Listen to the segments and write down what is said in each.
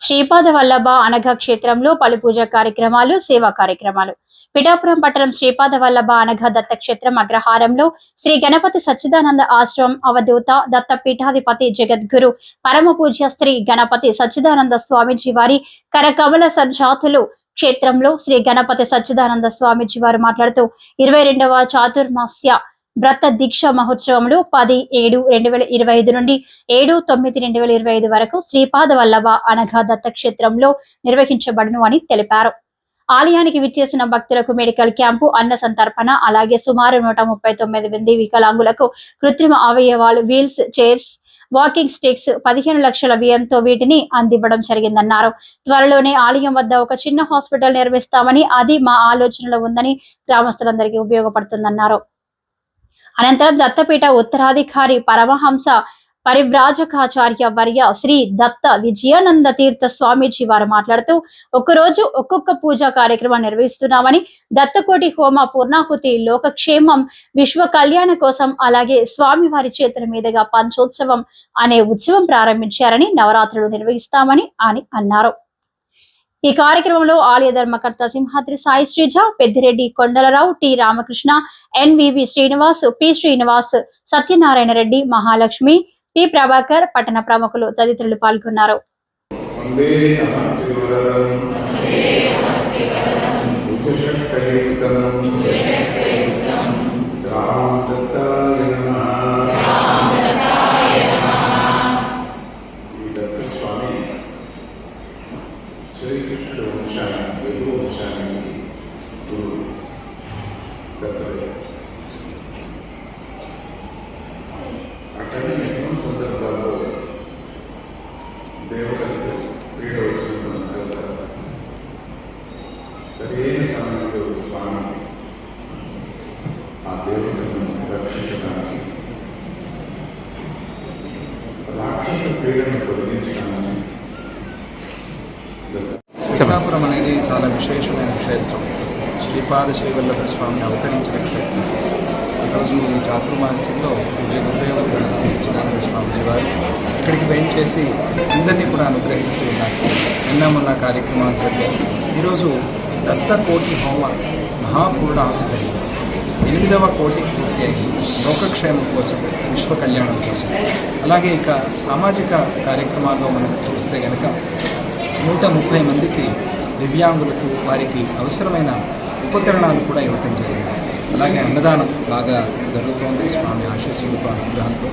శ్రీపాద వల్లభ అనఘ క్షేత్రంలో పలు పూజా కార్యక్రమాలు సేవా కార్యక్రమాలు. పిఠాపురం పట్టణం శ్రీపాద వల్లభ అనఘ దత్తక్షేత్రం అగ్రహారంలో శ్రీ గణపతి సచ్చిదానంద ఆశ్రమం అవధూత దత్త పీఠాధిపతి జగద్గురు పరమ పూజ్య శ్రీ గణపతి సచ్చిదానంద స్వామీజీ వారి కరకమల సంజాతులు క్షేత్రంలో శ్రీ గణపతి సచ్చిదానంద స్వామీజీ వారు మాట్లాడుతూ ఇరవై రెండవ చాతుర్మాస్య వ్రత దీక్ష మహోత్సవములు పది ఏడు రెండు వేల ఇరవై ఐదు నుండి ఏడు తొమ్మిది రెండు వేల ఇరవై ఐదు వరకు శ్రీపాద వల్లభ అనఘా దత్త క్షేత్రంలో నిర్వహించబడును అని తెలిపారు. ఆలయానికి విచ్చేసిన భక్తులకు మెడికల్ క్యాంపు అన్న సంతర్పణ అలాగే సుమారు నూట ముప్పై తొమ్మిది మంది వికలాంగులకు కృత్రిమ అవయవాలు వీల్స్ చైర్స్ వాకింగ్ స్టిక్స్ పదిహేను లక్షల వ్యయంతో వీటిని అందివ్వడం జరిగిందన్నారు. త్వరలోనే ఆలయం వద్ద ఒక చిన్న హాస్పిటల్ నిర్మిస్తామని అది మా ఆలోచనలో ఉందని గ్రామస్తులందరికీ ఉపయోగపడుతుందన్నారు. అనంతరం దత్తపీఠ ఉత్తరాధికారి పరమహంస పరివ్రాజకాచార్య వర్య శ్రీ దత్త విజయానంద తీర్థ స్వామీజీ వారు మాట్లాడుతూ ఒక్కరోజు ఒక్కొక్క పూజా కార్యక్రమం నిర్వహిస్తున్నామని దత్తకోటి హోమ పూర్ణాహుతి లోకక్షేమం విశ్వ కళ్యాణ కోసం అలాగే స్వామివారి చేతుల మీదుగా పంచోత్సవం అనే ఉత్సవం ప్రారంభించారని నవరాత్రులు నిర్వహిస్తామని అని అన్నారు. ఈ కార్యక్రమంలో ఆలయ ధర్మకర్త Simhadri Sai Srija Peddireddy Kondalarao T Ramakrishna NVV Srinivas P Srinivas Satyanarayana Reddy Mahalakshmi T Prabhakar పట్టణ ప్రముఖులు తదితరులు పాల్గొన్నారు. వంశానికి వంశానికి గురువు దత్తుడు అట్లనే ఎన్నో సందర్భాల్లో దేవతలకు క్రీడ వచ్చినంత సరైన సమయంలో స్వామి ఆ దేవతలను రక్షించడానికి రాక్షస క్రీడను తొలగించడానికి శ్రీకాకుళం అనేది చాలా విశేషమైన క్షేత్రం. శ్రీపాద శ్రీవల్లభ స్వామి అవతరించిన క్షేత్రం. ఈరోజు ఈ చాతుర్మాస్యంలో పూజ్య గురుదేవ సచ్చిదానంద స్వామిజీ వారు ఇక్కడికి వేయించేసి అందరినీ కూడా అనుగ్రహిస్తూ ఉన్నారు. నిన్న మొన్న కార్యక్రమాలు జరిగాయి. ఈరోజు దత్తకోటి హోమ మహాపూర్ణ మహాపూర్ణాహుతి జరిగింది. ఎనిమిదవ కోటి పూర్తి అయింది. లోకక్షేమం కోసం విశ్వ కళ్యాణం కోసం. అలాగే ఇక సామాజిక కార్యక్రమాల్లో మనం చూస్తే కనుక నూట ముప్పై మందికి దివ్యాంగులకు వారికి అవసరమైన ఉపకరణాలు కూడా ఇవ్వటం జరిగింది. అలాగే అన్నదానం బాగా జరుగుతోంది. స్వామి ఆశీస్సులతో అనుగ్రహంతో.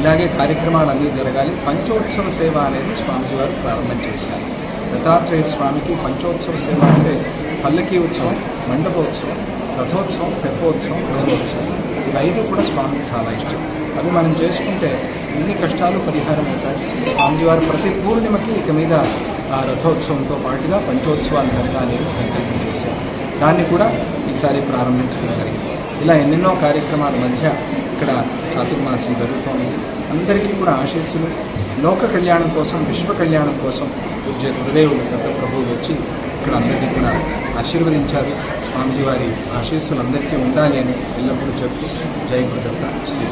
ఇలాగే కార్యక్రమాలు అన్నీ జరగాలి. పంచోత్సవ సేవ అనేది స్వామిజీ వారు ప్రారంభం చేశారు. దత్తాత్రేయ స్వామికి పంచోత్సవ సేవ అంటే పల్లకీ ఉత్సవం మండపోత్సవం రథోత్సవం తెప్పోత్సవం గౌరవోత్సవం ఇవి ఐదు కూడా స్వామికి చాలా ఇష్టం. అవి మనం చేసుకుంటే ఎన్ని కష్టాలు పరిహారం అవుతాయి? స్వామిజీ వారు ప్రతి పూర్ణిమకి ఇక మీద రథోత్సవంతో పాటుగా పంచోత్సవాలు జరగాలని సంకల్పం చేశారు. దాన్ని కూడా ఈసారి ప్రారంభించడం జరిగింది. ఇలా ఎన్నెన్నో కార్యక్రమాల మధ్య ఇక్కడ చాతుర్మాసం జరుగుతోంది. అందరికీ కూడా ఆశీస్సులు. లోక కళ్యాణం కోసం విశ్వ కళ్యాణం కోసం పూజ్య గురుదేవులు గత ప్రభువు వచ్చి ఇక్కడ అందరినీ కూడా ఆశీర్వదించారు. స్వామిజీ వారి ఆశీస్సులు అందరికీ ఉండాలి అని ఎల్లప్పుడూ చెప్తూ జయ గురుదత్త శ్రీ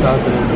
Tá, tá.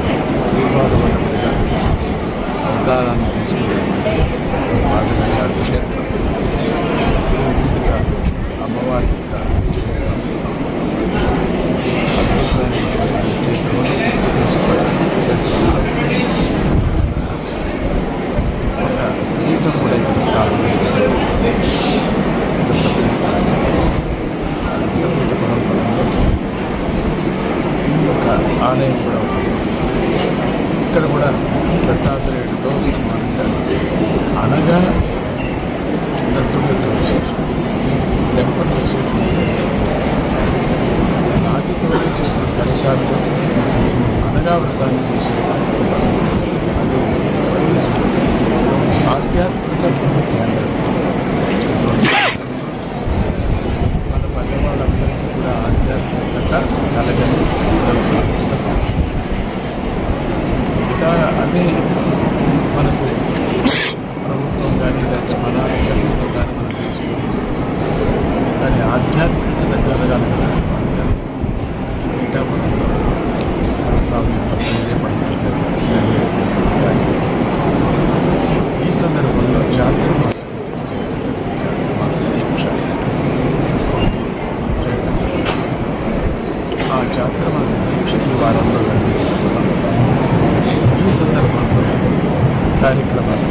కార్యక్రమాలు.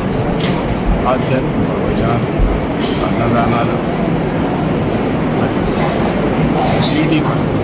ఆధ్యాత్మిక భోజనాలు అన్నదానాలు ఈడీ పర్సన్స్